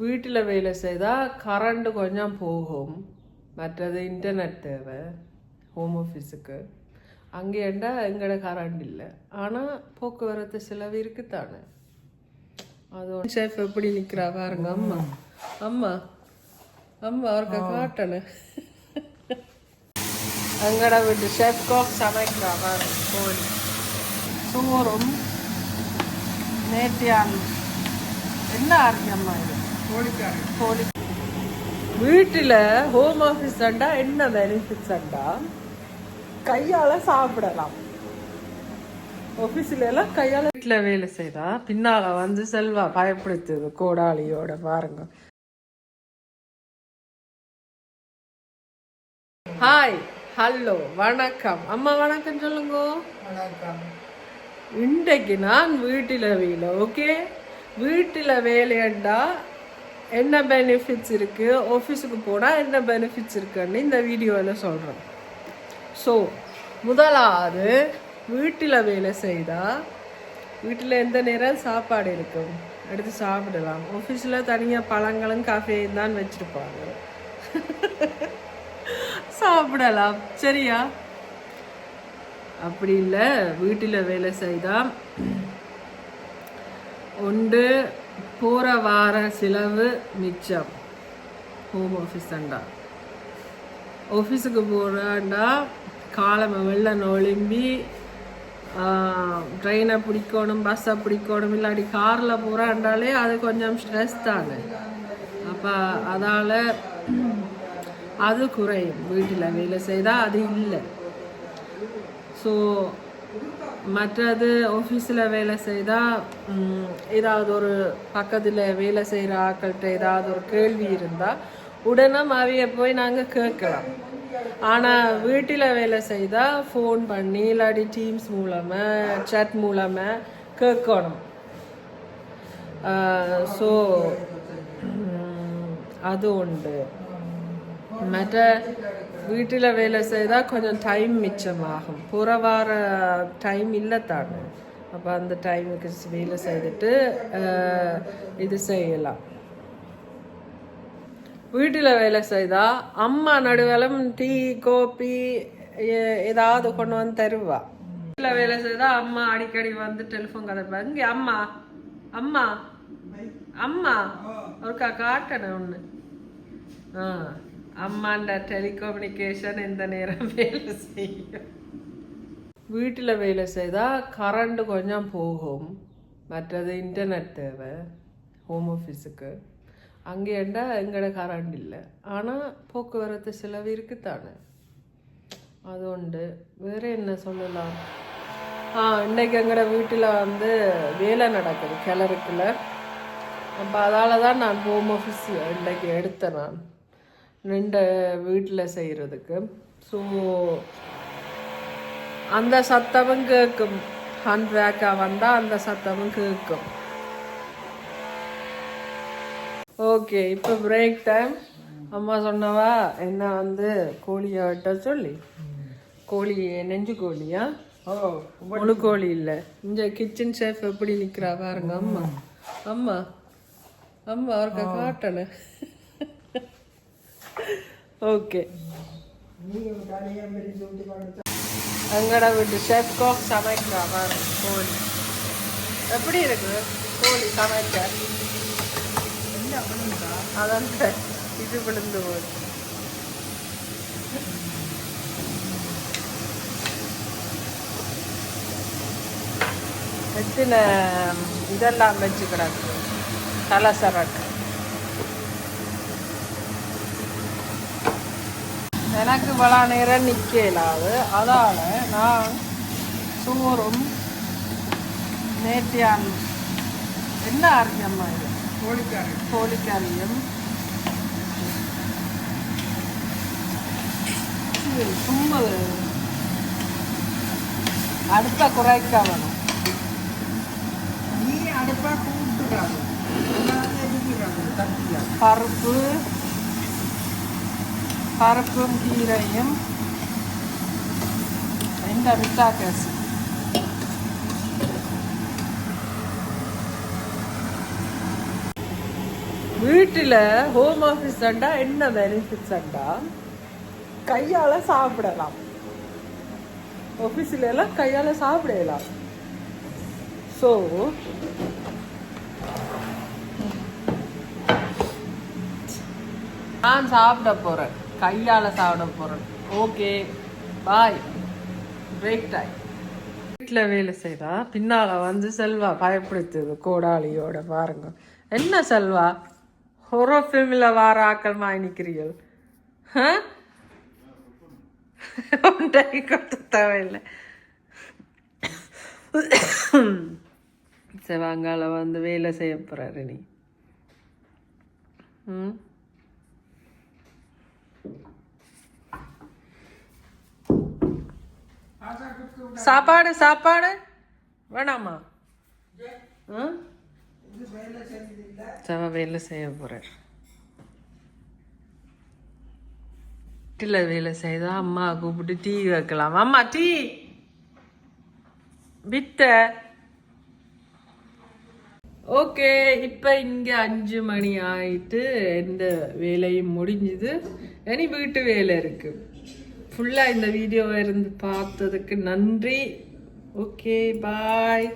வீட்டில் வேலை செய்தால் கரண்ட் கொஞ்சம் போகும். மற்றது இன்டர்நெட் தேவை ஹோம் ஆஃபீஸுக்கு அங்கேண்டா எங்கட கரண்ட் இல்லை. ஆனால் போக்குவரத்து செலவு இருக்குத்தானே. அது ஷெஃப் எப்படி நிற்கிறா பாருங்க. அம்மா. அம்மா. அம்மா அவருக்கு காட்டணும் எங்கட வீட்டு ஷெஃப் கோக் சமைக்கிறா பாருங்க கோழி. சோறும் நேத்தியான். என்ன அம்மா இது? வீட்டில் ஹோம் ஆஃபீஸ் அண்டா என்ன பெனிஃபிட்ஸ் அண்டா கையால் சாப்பிடலாம். ஆஃபீஸில் எல்லாம் கையால் வீட்டில் வேலை செய்தா பின்னால் வந்து செல்வா பயப்படுத்துது கோடாளியோட பாருங்க. ஹாய் ஹலோ வணக்கம். அம்மா வணக்கம் சொல்லுங்க. வணக்கம். இன்றைக்கு நான் வீட்டில் வேலை ஓகே வீட்டில் வேலையண்டா என்ன பெனிஃபிட்ஸ் இருக்குது ஆஃபீஸுக்கு போனால் என்ன பெனிஃபிட்ஸ் இருக்குன்னு இந்த வீடியோவில் சொல்கிறேன் ஸோ முதலாவது வீட்டில் வேலை செய்தால் வீட்டில் எந்த நேரம் சாப்பாடு இருக்கும்? எடுத்து சாப்பிடலாம். ஆஃபீஸில் தனியாக பழங்களும் காஃபியும் தான் வச்சுருப்பாங்க. சாப்பிடலாம். சரியா? அப்படி இல்லை. வீட்டில் வேலை செய்தால் உண்டு. போகிற வார செலவு மிச்சம். ஹோம் ஆஃபீஸ் தாண்டா ஆஃபீஸுக்கு போகிறாண்டா காலமை வெள்ள நொழும்பி ட்ரெயினை பிடிக்கணும் பஸ்ஸை பிடிக்கணும் இல்லாட்டி காரில் போகிறாண்டாலே அது கொஞ்சம் ஸ்ட்ரெஸ் தானே. அப்போ அதால் அது குறையும். வீட்டில் வேலை செய்தால் அது இல்லை. ஸோ மற்றது ஆஃபீஸில் வேலை செய்தால் ஏதாவது ஒரு பக்கத்தில் வேலை செய்கிற ஆக்கள்கிட்ட ஏதாவது ஒரு கேள்வி இருந்தால் உடனே அவைய போய் நாங்கள் கேட்கலாம். ஆனால் வீட்டில் வேலை செய்தால் ஃபோன் பண்ணி இல்லாட்டி டீம்ஸ் மூலமாக chat மூலமாக கேட்கணும். ஸோ அது உண்டு. மற்ற வீட்டில் வேலை செய்தால் கொஞ்சம் டைம் மிச்சமாகும் புற வார டைம் இல்லை தானே அப்போ அந்த டைமுக்கு வேலை செய்துட்டு இது செய்யலாம் வீட்டில் வேலை செய்தால் அம்மா நடுவலம் டீ கோப்பி ஏதாவது கொண்டு வந்து தருவா வீட்டில் வேலை செய்தால் அம்மா அடிக்கடி வந்து டெலிஃபோன் கதைப்பா இங்கே அம்மா அம்மா அம்மா ஒருக்கா காட்டணும் ஒன்று ஆ அம்மாண்ட டெலிகம்யூனிகேஷன் இந்த நேரம் வேலை செய்யும். வீட்டில் வேலை செய்தால் கரண்ட் கொஞ்சம் போகும். மற்றது இன்டர்நெட் தேவை ஹோம் ஆஃபீஸுக்கு அங்கேண்டா எங்கட கரண்ட் இல்லை. ஆனால் போக்குவரத்து செலவு இருக்குத்தானே? அது உண்டு. வேறு என்ன சொல்லலாம்? ஆ இன்றைக்கு எங்கட வீட்டில் வந்து வேலை நடக்குது கிளறுக்குள்ள அப்போ அதால் தான் நான் ஹோம் ஆஃபீஸ் இன்றைக்கு எடுத்தேன் நான். ரெண்டு வீட்டில் செய்கிறதுக்கு ஸோ அந்த சத்தமும் கேட்கும் ஹண்ட் வேக்காக வந்தால் அந்த சத்தமும் கேட்கும் ஓகே இப்போ பிரேக் டைம் அம்மா சொன்னவா என்ன வந்து கோழியை வெட்ட சொல்லி? கோழி நெஞ்சு கோழியா? ஓ முழு கோழி இல்லை. இந்த கிச்சன் ஷெஃப் எப்படி நிற்கிறா பாருங்க அம்மா. அம்மா அம்மா அவருக்கு காட்டணும். ஓகே அங்கடா விட்டு கொடுத்தா எங்கட வீட்டு ஷெஃப் கோக் சமைக்கிறா கோழி. எப்படி இருக்கு? கோழி சமைக்க அதான் இது விழுந்து போகுது எத்தனை இதெல்லாம் வச்சு கிடக்கு தலசரக்கு எனக்கு இவ்வளோ நேரம் நிற்க இயலாது அதால் நான் சோறும் நேத்தியான் என்ன அரிசி அம்மா இது கோழிக்காரன் கோழிக்கறியும் சும்மா அடுப்பை குறைக்க வேணும். நீ அடுப்பா கூப்பிட்டுறாங்க பருப்பு. பருப்பும் கீரையும் இந்த கேஸ் வீட்டில் ஹோம் ஆஃபீஸ் அண்டா என்ன பெனிஃபிட்ஸ் அண்டா கையால் சாப்பிடலாம். ஆஃபீஸில் எல்லாம் கையால் சாப்பிடலாம். ஸோ நான் சாப்பிட போகிறேன் கையால் சாப்பிட போகிறேன் ஓகே பாய் பிரேக் டைம் வீட்டில் வேலை செய்தா பின்னால் வந்து செல்வா பயப்படுத்துது கோடாளியோட பாருங்க. என்ன செல்வா? ஹொரோ ஃபிலிமில் வார ஆக்கள் நிற்கிறீர்கள் ஒன்றை கொடுத்த தேவையில்லை. செவாங்கால வந்து வேலை செய்ய போறாரு நீ. ம்? சாப்பாடு சாப்பாடு? வேணாமா? ம்? வேலை செவ வேலை செய்ய போகிறார் வீட்டில் வேலை செய்தா அம்மா கூப்பிட்டு டீ வைக்கலாம். அம்மா டீ! வித்த. ஓகே இப்போ இங்கே அஞ்சு மணி ஆயிட்டு எந்த வேலையும் முடிஞ்சுது. இனி வீட்டு வேலை இருக்குது ஃபுல்லாக இந்த வீடியோவை இருந்து பார்த்ததுக்கு நன்றி. Okay bye